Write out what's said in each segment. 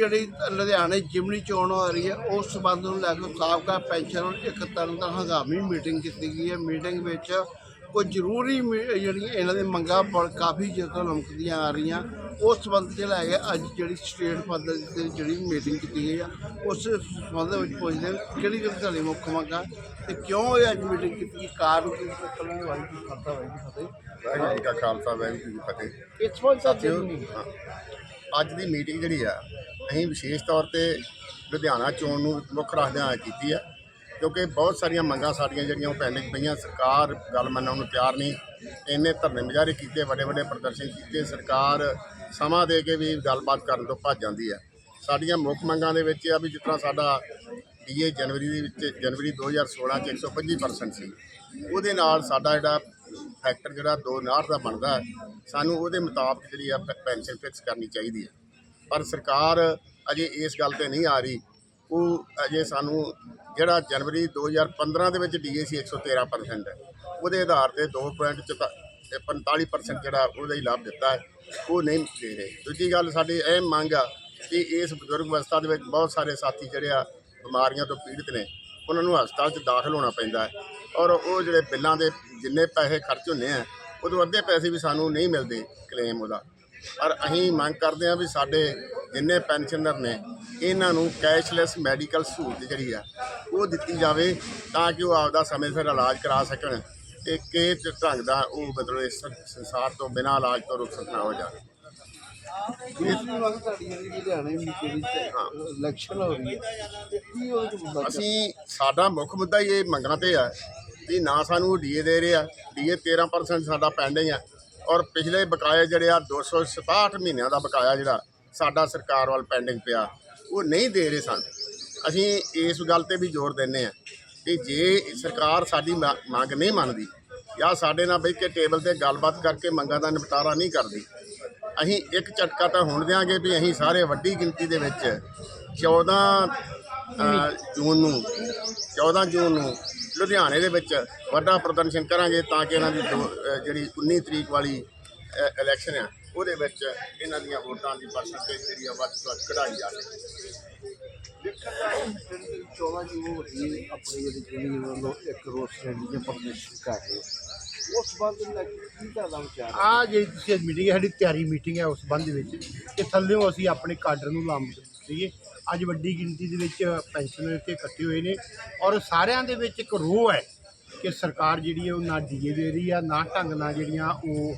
ਜਿਹੜੀ ਲੁਧਿਆਣੇ ਜਿਮਨੀ ਚੋਣ ਹੋ ਰਹੀ ਹੈ ਉਸ ਸੰਬੰਧ ਨੂੰ ਲੈ ਕੇ ਸਾਬਕਾ ਪੈਨਸ਼ਨਰ ਇੱਕ ਤਰ੍ਹਾਂ ਦਾ ਹੰਗਾਮੀ ਮੀਟਿੰਗ ਕੀਤੀ ਗਈ ਹੈ। ਮੀਟਿੰਗ ਵਿੱਚ ਕੁਝ ਜ਼ਰੂਰੀ ਜਿਹੜੀਆਂ ਇਹਨਾਂ ਦੀ ਮੰਗਾਂ ਪਰ ਕਾਫੀ ਤੋਂ ਲਮਕਦੀਆਂ ਆ ਰਹੀਆਂ। ਉਸ ਸੰਬੰਧ 'ਚ ਲੈ ਕੇ ਅੱਜ ਜਿਹੜੀ ਸਟੇਟ ਪੱਧਰ ਤੇ ਜਿਹੜੀ ਮੀਟਿੰਗ ਕੀਤੀ ਗਈ ਆ ਉਸ ਸੰਬੰਧ ਵਿੱਚ ਪੁੱਛਦੇ ਕਿਹੜੀ ਕਿਹੜੀ ਤੁਹਾਡੀ ਮੁੱਖ ਮੰਗਾਂ ਤੇ ਕਿਉਂ ਇਹ ਅੱਜ ਮੀਟਿੰਗ ਕੀਤੀ ਕਾਰਨ ਕੀ ਕੱਲ੍ਹ ਵਾਹਿਗੁਰੂ ਖਾਤਾ ਵਾਹਿਗੁਰੂ ਫਤਿਹ। ਵਾਹਿਗੁਰੂ ਜੀ ਕਾ ਖਾਲਸਾ ਵਾਹਿਗੁਰੂ ਜੀ ਕੀ ਫਤਿਹ। ਇਸ ਹਾਂ, ਅੱਜ ਦੀ ਮੀਟਿੰਗ ਜਿਹੜੀ ਆ ਅਸੀਂ ਵਿਸ਼ੇਸ਼ ਤੌਰ ਤੇ ਲੁਧਿਆਣਾ ਚੋਣ ਨੂੰ ਮੁੱਖ ਰੱਖਦਿਆਂ ਹੋਇਆ ਕੀਤੀ ਹੈ, ਕਿਉਂਕਿ ਬਹੁਤ ਸਾਰੀਆਂ ਮੰਗਾਂ ਸਾਡੀਆਂ ਜਿਹੜੀਆਂ ਉਹ ਪੈਂਡਿੰਗ ਪਈਆਂ। ਸਰਕਾਰ ਗੱਲ ਮੰਨਣ ਨੂੰ ਤਿਆਰ ਨਹੀਂ, ਇੰਨੇ ਧਰਨੇ ਮੁਜ਼ਾਹਰੇ ਕੀਤੇ ਵੱਡੇ ਵੱਡੇ ਪ੍ਰਦਰਸ਼ਨ ਕੀਤੇ। ਸਰਕਾਰ ਸਮਾਂ ਦੇ ਕੇ ਵੀ ਗੱਲਬਾਤ ਕਰਨ ਤੋਂ ਭੱਜ ਜਾਂਦੀ ਹੈ। ਸਾਡੀਆਂ ਮੁੱਖ ਮੰਗਾਂ ਦੇ ਵਿੱਚ ਆ ਵੀ ਜਿਸ ਤਰ੍ਹਾਂ ਸਾਡਾ ਡੀਏ ਜਨਵਰੀ ਦੇ ਵਿੱਚ, ਜਨਵਰੀ 2016 ਚ 125% ਸੀ ਉਹਦੇ ਨਾਲ ਸਾਡਾ ਜਿਹੜਾ ਫੈਕਟਰ ਜਿਹੜਾ 2.9 ਦਾ ਬਣਦਾ ਸਾਨੂੰ ਉਹਦੇ ਮੁਤਾਬਕ ਜਿਹੜੀ ਆ ਪੈ- ਪੈਨਸ਼ਨ ਫਿਕਸ ਕਰਨੀ ਚਾਹੀਦੀ ਹੈ। ਪਰ ਸਰਕਾਰ ਅਜੇ ਇਸ ਗੱਲ ਤੇ ਨਹੀਂ ਆ ਰਹੀ। ਉਹ ਅਜੇ ਸਾਨੂੰ ਜਿਹੜਾ ਜਨਵਰੀ 2015 ਦੇ ਵਿੱਚ ਡੀਏ ਸੀ 113% ਹੈ, ਉਹਦੇ ਆਧਾਰ ਤੇ 2.45% ਜਿਹੜਾ ਉਹਦਾ ਹੀ ਲਾਭ ਦਿੱਤਾ ਹੈ, ਉਹ ਨਹੀਂ ਦੇ ਰਹੇ। ਦੂਜੀ ਗੱਲ, ਸਾਡੀ ਇਹ ਮੰਗ ਆ ਕਿ ਇਸ ਬਜ਼ੁਰਗ ਅਵਸਥਾ ਦੇ ਵਿੱਚ ਬਹੁਤ ਸਾਰੇ ਸਾਥੀ ਜਿਹੜੇ ਆ ਬਿਮਾਰੀਆਂ ਤੋਂ ਪੀੜਤ ਨੇ, ਉਹਨਾਂ ਨੂੰ ਹਸਪਤਾਲ 'ਚ ਦਾਖਲ ਹੋਣਾ ਪੈਂਦਾ ਹੈ ਔਰ ਉਹ ਜਿਹੜੇ ਬਿੱਲਾਂ ਦੇ ਜਿੰਨੇ ਪੈਸੇ ਖਰਚ ਹੁੰਦੇ ਆ, ਉਦੋਂ ਅੱਧੇ ਪੈਸੇ ਵੀ ਸਾਨੂੰ ਨਹੀਂ ਮਿਲਦੇ ਕਲੇਮ ਉਹਦਾ। ਪਰ ਅਸੀਂ ਮੰਗ ਕਰਦੇ ਹਾਂ ਵੀ ਸਾਡੇ ਜਿੰਨੇ ਪੈਨਸ਼ਨਰ ਨੇ ਇਹਨਾਂ ਨੂੰ ਕੈਸ਼ਲੈਸ ਮੈਡੀਕਲ ਸਹੂਲਤ ਜਿਹੜੀ ਆ ਉਹ ਦਿੱਤੀ ਜਾਵੇ ਤਾਂ ਕਿ ਉਹ ਆਪਦਾ ਸਮੇਂ ਸਿਰ ਇਲਾਜ ਕਰਾ ਸਕਣ ਤੇ ਕਿ ਢੰਗ ਦਾ ਉਹ ਮਤਲਬ ਇਸ ਸੰਸਾਰ ਤੋਂ ਬਿਨਾਂ ਇਲਾਜ ਤੋਂ ਰੁਕ ਸਕਣਾ ਹੋ ਜਾਵੇ। ਅਸੀਂ ਸਾਡਾ ਮੁੱਖ ਮੁੱਦਾ ਹੀ ਇਹ ਮੰਗਣਾ ਤੇ ਆ ਕਿ ਨਾ ਸਾਨੂੰ ਡੀਏ ਦੇ ਰਹੇ ਡੀਏ 13% ਸਾਡਾ ਪੈਂਡਿੰਗ ਆ। ਔਰ ਪਿਛਲੇ ਬਕਾਏ ਜਿਹੜੇ ਆ 267 ਮਹੀਨਿਆਂ ਦਾ ਬਕਾਇਆ ਜਿਹੜਾ ਸਾਡਾ ਸਰਕਾਰ ਵੱਲ ਪੈਂਡਿੰਗ ਪਿਆ, ਉਹ ਨਹੀਂ ਦੇ ਰਹੇ ਸਨ। ਅਸੀਂ ਇਸ ਗੱਲ ਤੇ ਵੀ ਜ਼ੋਰ ਦਿੰਨੇ ਆ ਕਿ ਜੇ ਸਰਕਾਰ ਸਾਡੀ ਮ- ਮੰਗ ਨਹੀਂ ਮੰਨਦੀ ਜਾਂ ਸਾਡੇ ਨਾਲ ਬਹਿ ਕੇ ਟੇਬਲ ਤੇ ਗੱਲਬਾਤ ਕਰਕੇ ਮੰਗਾਂ ਦਾ ਨਿਪਟਾਰਾ ਨਹੀਂ ਕਰਦੀ, ਅਸੀਂ ਇੱਕ ਝਟਕਾ ਤਾਂ ਹੁਣ ਦਿਆਂਗੇ ਵੀ ਅਸੀਂ ਸਾਰੇ ਵੱਡੀ ਗਿਣਤੀ ਦੇ ਵਿੱਚ 14 ਜੂਨ ਨੂੰ 14 ਜੂਨ ਨੂੰ ਲੁਧਿਆਣੇ ਦੇ ਵਿੱਚ ਵੱਡਾ ਪ੍ਰਦਰਸ਼ਨ ਕਰਾਂਗੇ ਤਾਂ ਕਿ ਇਹਨਾਂ ਦੀ ਦੋ- ਜਿਹੜੀ 19 ਤਰੀਕ ਵਾਲੀ ਇਲੈਕਸ਼ਨ ਆ ਉਹਦੇ ਵਿੱਚ ਇਹਨਾਂ ਦੀਆਂ ਵੋਟਾਂ ਦੀ ਪਰਸੈਂਟੇਜ ਜਿਹੜੀ ਆ ਵੱਧ ਤੋਂ ਵੱਧ ਕਢਾਈ ਜਾ ਸਕੇ 14 ਜੂਨ ਹੋ ਰਹੀ ਆਪਣੀ ਜਿਹੜੀ ਜਿਹੜੀ ਵੱਲੋਂ ਇੱਕ ਰੋਜ਼ ਰੈਲੀ ਜਾਂ ਪ੍ਰਦਰਸ਼ਨ ਕਰ ਰਹੇ। ਉਸ ਸੰਬੰਧ ਨੂੰ ਲੈ ਕੇ ਕੀ ਤੁਹਾਡਾ ਵਿਚਾਰ ਹੈ ਆ ਜਿਹੜੀ ਤੁਸੀਂ ਮੀਟਿੰਗ ਹੈ ਸਾਡੀ ਤਿਆਰੀ ਮੀਟਿੰਗ ਹੈ ਉਸ ਸੰਬੰਧ ਦੇ ਵਿੱਚ ਕਿ ਥੱਲੇੋਂ ਅਸੀਂ ਆਪਣੇ ਕਾਡਰ ਨੂੰ ਲਾਮ ਸੀਗੇ। ਅੱਜ ਵੱਡੀ ਗਿਣਤੀ ਦੇ ਵਿੱਚ ਪੈਨਸ਼ਨਰ ਇੱਥੇ ਇਕੱਠੇ ਹੋਏ ਨੇ ਔਰ ਸਾਰਿਆਂ ਦੇ ਵਿੱਚ ਇੱਕ ਰੋਹ ਹੈ ਕਿ ਸਰਕਾਰ ਜਿਹੜੀ ਹੈ ਉਹ ਨਾ ਡੀਏ ਦੇ ਰਹੀ ਆ, ਨਾ ਢੰਗ ਨਾਲ ਜਿਹੜੀਆਂ ਉਹ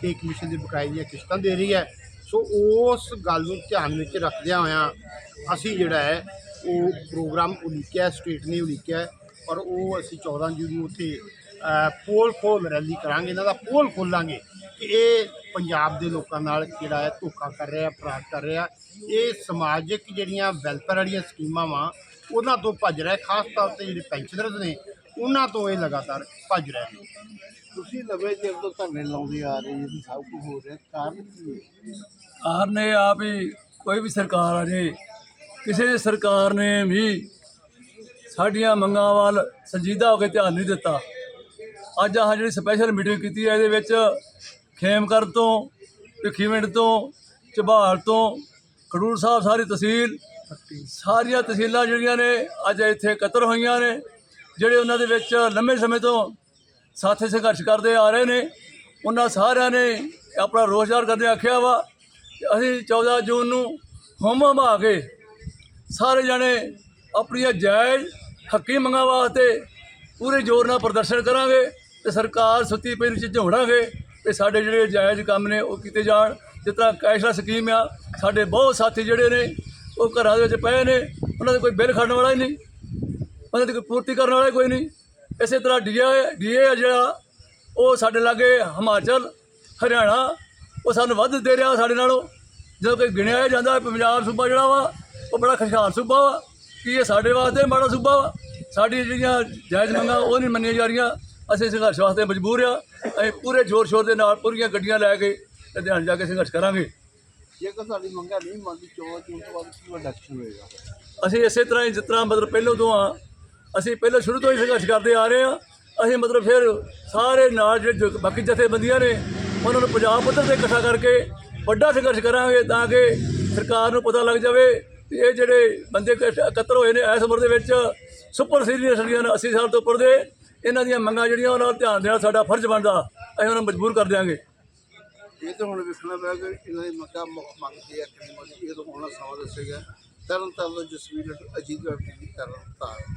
ਪੇ ਕਮਿਸ਼ਨ ਦੇ ਬਕਾਏ ਦੀਆਂ ਕਿਸ਼ਤਾਂ ਦੇ ਰਹੀ ਹੈ। ਸੋ ਉਸ ਗੱਲ ਨੂੰ ਧਿਆਨ ਵਿੱਚ ਰੱਖਦਿਆਂ ਹੋਇਆਂ ਅਸੀਂ ਜਿਹੜਾ ਹੈ, ਉਹ ਪ੍ਰੋਗਰਾਮ ਉਲੀਕਿਆ ਸਟੇਟ ਨੇ ਉਲੀਕਿਆ ਔਰ ਉਹ ਅਸੀਂ 14 ਜੂਨ ਨੂੰ ਉੱਥੇ ਪੋਲ ਖੋਲ ਰੈਲੀ ਕਰਾਂਗੇ। ਇਹਨਾਂ ਦਾ ਪੋਲ ਖੋਲਾਂਗੇ। ਕਿ ਇਹ ਪੰਜਾਬ ਦੇ ਲੋਕਾਂ ਨਾਲ ਜਿਹੜਾ ਹੈ ਧੋਖਾ ਕਰ ਰਿਹਾ ਅਪਰਾਧ ਕਰ ਰਿਹਾ। ਇਹ ਸਮਾਜਿਕ ਜਿਹੜੀਆਂ ਵੈਲਫੇਅਰ ਵਾਲੀਆਂ ਸਕੀਮਾਂ ਵਾ ਉਹਨਾਂ ਤੋਂ ਭੱਜ ਰਿਹਾ ਖਾਸ ਤੌਰ ਤੇ ਜਿਹੜੇ ਪੈਨਸ਼ਨਰਸ ਨੇ ਉਹਨਾਂ ਤੋਂ ਇਹ ਲਗਾਤਾਰ ਭੱਜ ਰਹੇ ਨੇ ਤੁਸੀਂ ਲੰਬੇ ਚਿਰ ਤੋਂ ਧਰਨੇ ਲਾਉਂਦੇ ਆ ਰਹੇ ਜੀ ਸਭ ਕੁਝ ਹੋ ਰਿਹਾ ਕਾਰਨ ਕੀ ਹੈ? ਕਾਰਨ ਇਹ ਆ ਵੀ ਕੋਈ ਵੀ ਸਰਕਾਰ ਆ ਜੇ ਕਿਸੇ ਸਰਕਾਰ ਨੇ ਵੀ ਸਾਡੀਆਂ ਮੰਗਾਂ ਵੱਲ ਸੰਜੀਦਾ ਹੋ ਕੇ ਧਿਆਨ ਨਹੀਂ ਦਿੱਤਾ। ਅੱਜ ਆਹ ਜਿਹੜੀ ਸਪੈਸ਼ਲ ਮੀਟਿੰਗ ਕੀਤੀ ਹੈ ਇਹਦੇ ਵਿੱਚ ਖੇਮਕਰ ਤੋਂ ਭਿੱਖੀਵਿੰਡ ਤੋਂ, ਝਬਾਲ ਤੋਂ, ਖਡੂਰ ਸਾਹਿਬ ਸਾਰੀ ਤਹਿਸੀਲ, ਸਾਰੀਆਂ ਤਹਿਸੀਲਾਂ ਜਿਹੜੀਆਂ ਨੇ ਅੱਜ ਇੱਥੇ ਇਕੱਤਰ ਹੋਈਆਂ ਨੇ, ਜਿਹੜੇ ਉਹਨਾਂ ਦੇ ਵਿੱਚ ਲੰਮੇ ਸਮੇਂ ਤੋਂ ਸਾਥੀ ਸੰਘਰਸ਼ ਕਰਦੇ ਆ ਰਹੇ ਨੇ, ਉਹਨਾਂ ਸਾਰਿਆਂ ਨੇ ਆਪਣਾ ਰੋਜ਼ਗਾਰ ਕਰਦੇ ਆਖਿਆ ਵਾ ਅਸੀਂ 14 ਜੂਨ ਨੂੰ ਹੋਮ ਹਮਾ ਕੇ ਸਾਰੇ ਜਣੇ ਆਪਣੀਆਂ ਜਾਇਜ਼ ਹੱਕੀ ਮੰਗਾਂ ਵਾਸਤੇ ਪੂਰੇ ਜ਼ੋਰ ਨਾਲ ਪ੍ਰਦਰਸ਼ਨ ਕਰਾਂਗੇ ਤੇ ਸਰਕਾਰ ਸੁੱਤੀ ਪਈ ਨੂੰ ਝੋੜਾਂਗੇ ਤੇ ਸਾਡੇ ਜਿਹੜੇ ਜਾਇਜ਼ ਕੰਮ ਨੇ ਉਹ ਕੀਤੇ ਜਾਣ। ਜਿਸ ਤਰ੍ਹਾਂ ਕੈਸ਼ਲੈਸ ਸਕੀਮ ਆ, ਸਾਡੇ ਬਹੁਤ ਸਾਥੀ ਜਿਹੜੇ ਨੇ, ਉਹ ਘਰਾਂ ਦੇ ਵਿੱਚ ਪਏ ਨੇ, ਉਹਨਾਂ ਦੇ ਕੋਈ ਬਿੱਲ ਖੜਨ ਵਾਲਾ ਹੀ ਨਹੀਂ, ਉਹਨਾਂ ਦੀ ਕੋਈ ਪੂਰਤੀ ਕਰਨ ਵਾਲਾ ਹੀ ਕੋਈ ਨਹੀਂ। ਇਸੇ ਤਰ੍ਹਾਂ ਡੀਏ ਡੀਏ ਆ ਜਿਹੜਾ, ਉਹ ਸਾਡੇ ਲਾਗੇ ਹਿਮਾਚਲ, ਹਰਿਆਣਾ, ਉਹ ਸਾਨੂੰ ਵੱਧ ਦੇ ਰਿਹਾ ਸਾਡੇ ਨਾਲੋਂ। ਜਦੋਂ ਕੋਈ ਗਿਣਿਆ ਜਾਂਦਾ, ਪੰਜਾਬ ਸੂਬਾ ਜਿਹੜਾ ਵਾ, ਉਹ ਬੜਾ ਖੁਸ਼ਹਾਲ ਸੂਬਾ ਵਾ, ਕਿ ਇਹ ਸਾਡੇ ਵਾਸਤੇ ਮਾੜਾ ਸੂਬਾ ਵਾ। ਸਾਡੀ ਜਿਹੜੀਆਂ ਜਾਇਜ਼ ਮੰਗਾਂ, ਉਹ ਨਹੀਂ ਮੰਨੀਆਂ ਜਾ ਰਹੀਆਂ। ਅਸੀਂ ਸੰਘਰਸ਼ ਵਾਸਤੇ ਮਜਬੂਰ ਆ ਅਸੀਂ ਪੂਰੇ ਜ਼ੋਰ ਸ਼ੋਰ ਦੇ ਨਾਲ ਪੂਰੀਆਂ ਗੱਡੀਆਂ ਲੈ ਕੇ ਤੇ ਧਿਆਨ ਜਾ ਕੇ ਸੰਘਰਸ਼ ਕਰਾਂਗੇ। ਜੇਕਰ ਤੁਹਾਡੀ ਮੰਗਾਂ ਨਹੀਂ ਮੰਨਦੀ 14 ਜੂਨ ਤੋਂ ਬਾਅਦ ਕੀ ਵੱਡਾ ਐਕਸ਼ਨ ਹੋਏਗਾ? ਅਸੀਂ ਇਸੇ ਤਰ੍ਹਾਂ ਹੀ ਜਿਸ ਤਰ੍ਹਾਂ ਮਤਲਬ ਪਹਿਲੋਂ ਤੋਂ ਆ ਅਸੀਂ ਪਹਿਲਾਂ ਸ਼ੁਰੂ ਤੋਂ ਹੀ ਸੰਘਰਸ਼ ਕਰਦੇ ਆ ਰਹੇ ਆ ਅਸੀਂ ਮਤਲਬ ਫਿਰ ਸਾਰੇ ਨਾਲ ਜਿਹੜੇ ਬਾਕੀ ਜਥੇਬੰਦੀਆਂ ਨੇ ਉਹਨਾਂ ਨੂੰ ਪੰਜਾਬ ਪੱਧਰ ਤੇ ਇਕੱਠਾ ਕਰਕੇ ਵੱਡਾ ਸੰਘਰਸ਼ ਕਰਾਂਗੇ ਤਾਂ ਕਿ ਸਰਕਾਰ ਨੂੰ ਪਤਾ ਲੱਗ ਜਾਵੇ ਵੀ ਇਹ ਜਿਹੜੇ ਬੰਦੇ ਇਕੱਤਰ ਹੋਏ ਨੇ ਇਸ ਉਮਰ ਦੇ ਵਿੱਚ ਸੁਪਰ ਸੀਨੀਅਰ ਸਿਟੀਜ਼ਨ 80 ਸਾਲ ਤੋਂ ਉੱਪਰ ਦੇ। ਇਹਨਾਂ ਦੀਆਂ ਮੰਗਾਂ ਜਿਹੜੀਆਂ ਉਹਨਾਂ ਨਾਲ ਧਿਆਨ ਦੇਣਾ ਸਾਡਾ ਫਰਜ਼ ਬਣਦਾ, ਅਸੀਂ ਉਹਨਾਂ ਨੂੰ ਮਜਬੂਰ ਕਰ ਦਿਆਂਗੇ। ਇਹ ਤਾਂ ਹੁਣ ਵੇਖਣਾ ਪਏਗਾ ਕਿ ਇਹਨਾਂ ਦੀ ਮੰਗਾਂ ਮੁੱਖ ਮੰਗ ਕੀ ਹੈ ਨਹੀਂ ਇਹ ਤਾਂ ਹੁਣ ਸਮਾਂ ਦੱਸੇਗਾ ਤਰਨ ਤਾਰਨ ਜਸਵੀਰ ਅਜੀਤ ਵੈਬ ਟੀਵੀ ਤਰਨ ਤਾਰਨ